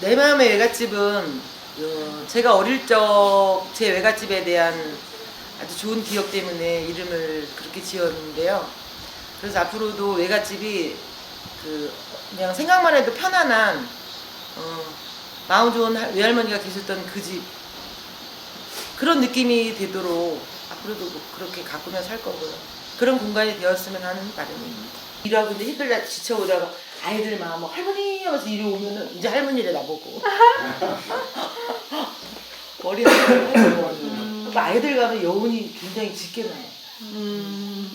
내 마음의 외갓집은 어, 제가 어릴 적 제 외갓집에 대한 아주 좋은 기억 때문에 이름을 그렇게 지었는데요. 그래서 앞으로도 외갓집이 그 그냥 생각만 해도 편안한 어, 마음 좋은 할- 외할머니가 계셨던 그 집 그런 느낌이 되도록 앞으로도 뭐 그렇게 가꾸며 살 거고요. 그런 공간이 되었으면 하는 바람입니다. 일하고 이제 힘들다 지쳐오다가 아이들 마음 뭐 할머니 하면서 이리 오면은 이제 할머니래 나보고 아이들 그러니까 아이들 가면 여운이 굉장히 짙게 나요. 음.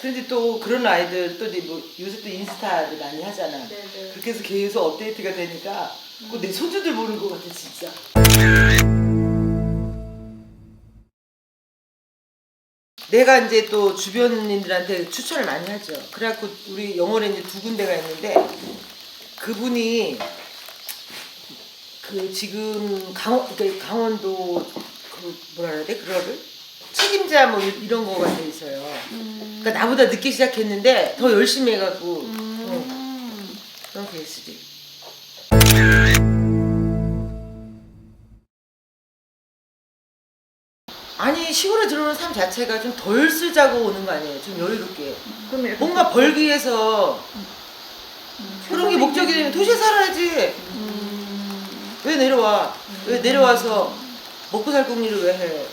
그런데 또 그런 아이들 또 뭐 요새 또 인스타를 많이 하잖아. 네네. 그렇게 해서 계속 업데이트가 되니까 그거 내 손주들 보는 것 같아 진짜. 내가 이제 또 주변인들한테 추천을 많이 하죠. 그래갖고 우리 영월에 이제 두 군데가 있는데 그분이 그 지금 강원 그 강원도 그 뭐라 그래야 돼 그거를 책임자 뭐 이- 이런 거가 돼 있어요. 그러니까 나보다 늦게 시작했는데 더 열심히 해갖고 응, 음. 그런 케이스지. 아니 시골에 들어오는 삶 자체가 좀 덜 쓰자고 오는 거 아니에요? 좀 여유롭게. 그럼 이렇게 뭔가 벌기 위해서 그런 게 목적이 되면 도시에 살아야지. 음. 왜 내려와? 왜 내려와서 먹고 살 궁리를 왜 해?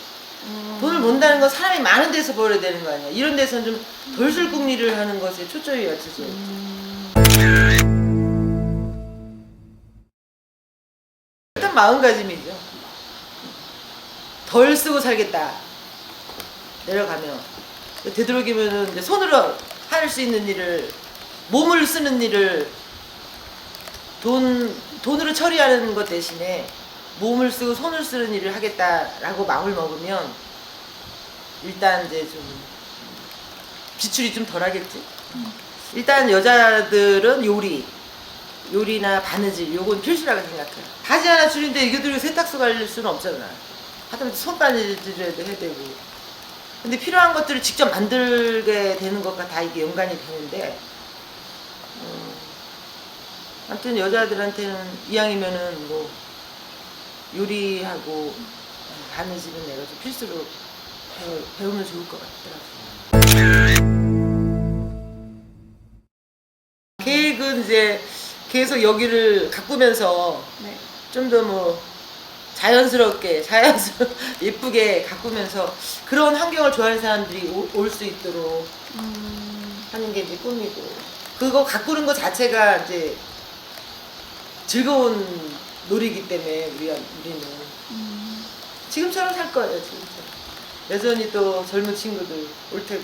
돈을 번다는 건 사람이 많은 데서 벌어야 되는 거 아니야? 이런 데서는 좀 덜 쓸 궁리를 하는 것에 초점이 맞춰져. 일단 마음가짐이죠. 덜 쓰고 살겠다. 내려가면 되도록이면은 이제 손으로 할 수 있는 일을 몸을 쓰는 일을 돈 돈으로 처리하는 것 대신에 몸을 쓰고 손을 쓰는 일을 하겠다라고 마음을 먹으면 일단 이제 좀 지출이 좀 덜하겠지. 일단 여자들은 요리, 요리나 바느질 요건 필수라고 생각해요. 바지 하나 줄인데 이거 들고 세탁소 갈 수는 없잖아. 하다못해 손바느질이라도 해야 되고. 근데 필요한 것들을 직접 만들게 되는 것과 다 이게 연관이 되는데, 음, 아무튼 여자들한테는 이왕이면은 뭐 요리하고 바느질은 내가 좀 필수로 배우, 배우면 좋을 것 같더라고요. 계획은 이제 계속 여기를 가꾸면서 네. 좀더 뭐 자연스럽게 자연스럽 예쁘게 가꾸면서 그런 환경을 좋아하는 사람들이 올 수 있도록 음. 하는 게 이제 꿈이고 그거 가꾸는 것 자체가 이제 즐거운 놀이기 때문에 우리 우리는 음. 지금처럼 살 거예요 지금처럼 여전히 또 젊은 친구들 올 테고